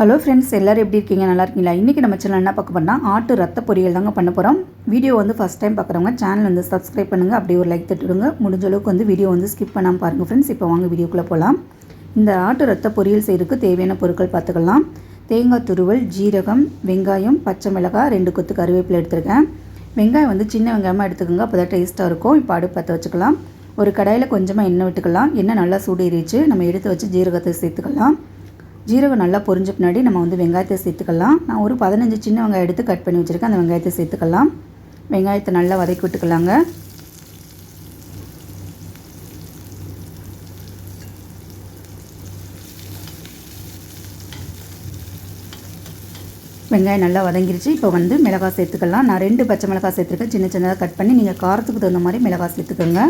Hello friends எல்லோரும் எப்படி இருக்கீங்க? நல்லா இருக்கீங்களா? இன்றைக்கி நம்ம சேனல் என்ன பார்க்க போனால் ஆட்டு ரத்த பொரியல் தாங்க பண்ண போகிறோம் வீடியோ வந்து ஃபஸ்ட் டைம் பார்க்குறவங்க சேனல் வந்து சப்ஸ்கிரைப் பண்ணுங்கள் அப்படியே ஒரு லைக் தட்டுடுங்க. முடிஞ்ச அளவுக்கு வந்து வீடியோ வந்து ஸ்கிப் பண்ணாமல் பாருங்கள் ஃப்ரெண்ட்ஸ் இப்போ வாங்க வீடியோக்குள்ளே போகலாம் இந்த ஆட்டு ரத்த பொரியல் செய்கிறதுக்கு தேவையான பொருட்கள் பார்த்துக்கலாம். தேங்காய் துருவல் ஜீரகம் வெங்காயம் பச்சை மிளகாய் ரெண்டு கொத்து கருவேப்பிலை எடுத்துருக்கேன். வெங்காயம் வந்து சின்ன வெங்காயமாக எடுத்துக்கோங்க. அப்போ தான் டேஸ்ட்டாக இருக்கும். இப்போ அடுப்பு பற்ற வச்சுக்கலாம். ஒரு கடாயில் கொஞ்சமாக எண்ணெய் விட்டுக்கலாம். எண்ணெய் நல்லா சூடேறிச்சு நம்ம எடுத்து வச்சு ஜீரகத்தை சேர்த்துக்கலாம். ஜீரகம் நல்லா பொரிஞ்ச பின்னாடி நம்ம வந்து வெங்காயத்தை சேர்த்துக்கலாம். நான் ஒரு பதினஞ்சு சின்ன வெங்காயம் எடுத்து கட் பண்ணி வச்சுருக்கேன். அந்த வெங்காயத்தை சேர்த்துக்கலாம். வெங்காயத்தை நல்லா வதக்கி விட்டுக்கலாங்க. வெங்காயம் நல்லா வதங்கிருச்சு. இப்போ வந்து மிளகாய் சேர்த்துக்கலாம். நான் ரெண்டு பச்சை மிளகாய் சேர்த்துருக்கேன். சின்ன சின்னதாக கட் பண்ணி நீங்கள் காரத்துக்கு தகுந்த மாதிரி மிளகாய் சேர்த்துக்கோங்க.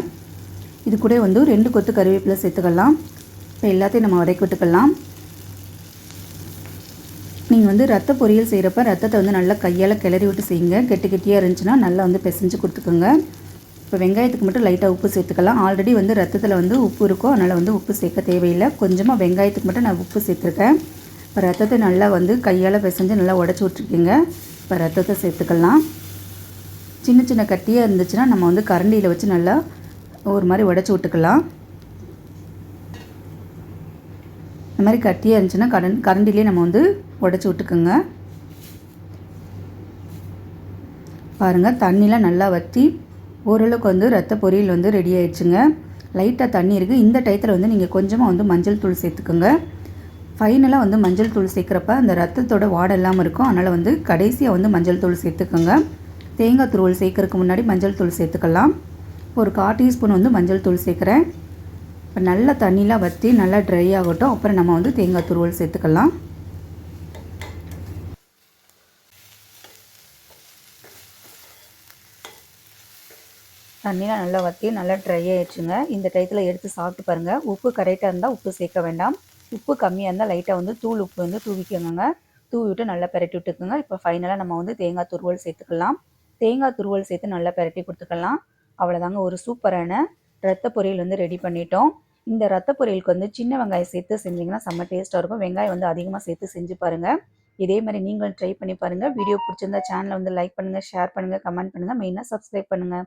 இது கூட வந்து ரெண்டு கொத்து கருவேப்பிலை சேர்த்துக்கலாம். இப்போ எல்லாத்தையும் நம்ம வதக்கி விட்டுக்கலாம். நீங்கள் வந்து ரத்த பொரியல் செய்கிறப்ப ரத்தத்தை வந்து நல்லா கையால் கிளறி விட்டு செய்யுங்க. கெட்டி கெட்டியாக இருந்துச்சுன்னா நல்லா வந்து பிசைஞ்சு கொடுத்துக்கோங்க. இப்போ வெங்காயத்துக்கு மட்டும் லைட்டாக உப்பு சேர்த்துக்கலாம். ஆல்ரெடி வந்து ரத்தத்தில் வந்து உப்பு இருக்கும் அதனால் வந்து உப்பு சேர்க்க தேவையில்லை. கொஞ்சமாக வெங்காயத்துக்கு மட்டும் நான் உப்பு சேர்த்துருக்கேன். இப்போ ரத்தத்தை நல்லா வந்து கையால் பிசைஞ்சு நல்லா உடச்சி விட்ருக்கீங்க இப்போ ரத்தத்தை சேர்த்துக்கலாம். சின்ன சின்ன கட்டியாக இருந்துச்சுன்னா நம்ம வந்து கரண்டியில் வச்சு நல்லா ஒரு மாதிரி உடச்சி விட்டுக்கலாம். இந்த மாதிரி கட்டியாக இருந்துச்சுன்னா கடன் கரண்டிலே நம்ம வந்து உடச்சி விட்டுக்குங்க. பாருங்கள் தண்ணிலாம் நல்லா வற்றி ஓரளவுக்கு வந்து ரத்த பொரியல் வந்து ரெடி ஆயிடுச்சுங்க. லைட்டாக தண்ணி இருக்குது இந்த டயத்தில் வந்து நீங்கள் கொஞ்சமாக வந்து மஞ்சள் தூள் சேர்த்துக்கோங்க. ஃபைனலாக வந்து மஞ்சள் தூள் சேர்க்குறப்ப அந்த ரத்தத்தோட வாடை இல்லாமல் இருக்கும். அதனால் வந்து கடைசியாக வந்து மஞ்சள் தூள் சேர்த்துக்கோங்க. தேங்காய் துருவல் சேர்க்குறதுக்கு முன்னாடி மஞ்சள் தூள் சேர்த்துக்கலாம். ஒரு கால் டீஸ்பூன் வந்து மஞ்சள் தூள் சேர்க்குறேன். இப்போ நல்லா தண்ணிலாம் வற்றி நல்லா ட்ரை ஆகட்டும். அப்புறம் நம்ம வந்து தேங்காய் துருவல் சேர்த்துக்கலாம். தண்ணியில் நல்லா வற்றி நல்லா ட்ரை ஆயிடுச்சுங்க. இந்த டயத்தில் எடுத்து சாப்பிட்டு பாருங்கள் உப்பு கரெக்டாக இருந்தால் உப்பு சேர்க்க வேண்டாம். உப்பு கம்மியாக இருந்தால் லைட்டாக வந்து தூள் உப்பு வந்து தூவிக்கோங்க தூவி விட்டு நல்லா பெரட்டி விட்டுக்குங்க. இப்போ ஃபைனலாக நம்ம வந்து தேங்காய் துருவல் சேர்த்துக்கலாம். தேங்காய் துருவல் சேர்த்து நல்லா பெரட்டி கொடுத்துக்கலாம். அவ்வளோதாங்க ஒரு சூப்பரான ரத்த பொரியல் வந்து ரெடி பண்ணிட்டோம். இந்த ரத்த பொரியலுக்கு வந்து சின்ன வெங்காயம் சேர்த்து செஞ்சிங்கன்னா செம்ம டேஸ்ட்டாக இருக்கும். வெங்காயம் வந்து அதிகமாக சேர்த்து செஞ்சு பாருங்கள் இதே மாதிரி நீங்களும் ட்ரை பண்ணி பாருங்கள் வீடியோ பிடிச்சிருந்தா சேனலை வந்து லைக் பண்ணுங்கள் ஷேர் பண்ணுங்கள் கமெண்ட் பண்ணுங்கள் மெயினாக சப்ஸ்கிரைப் பண்ணுங்கள்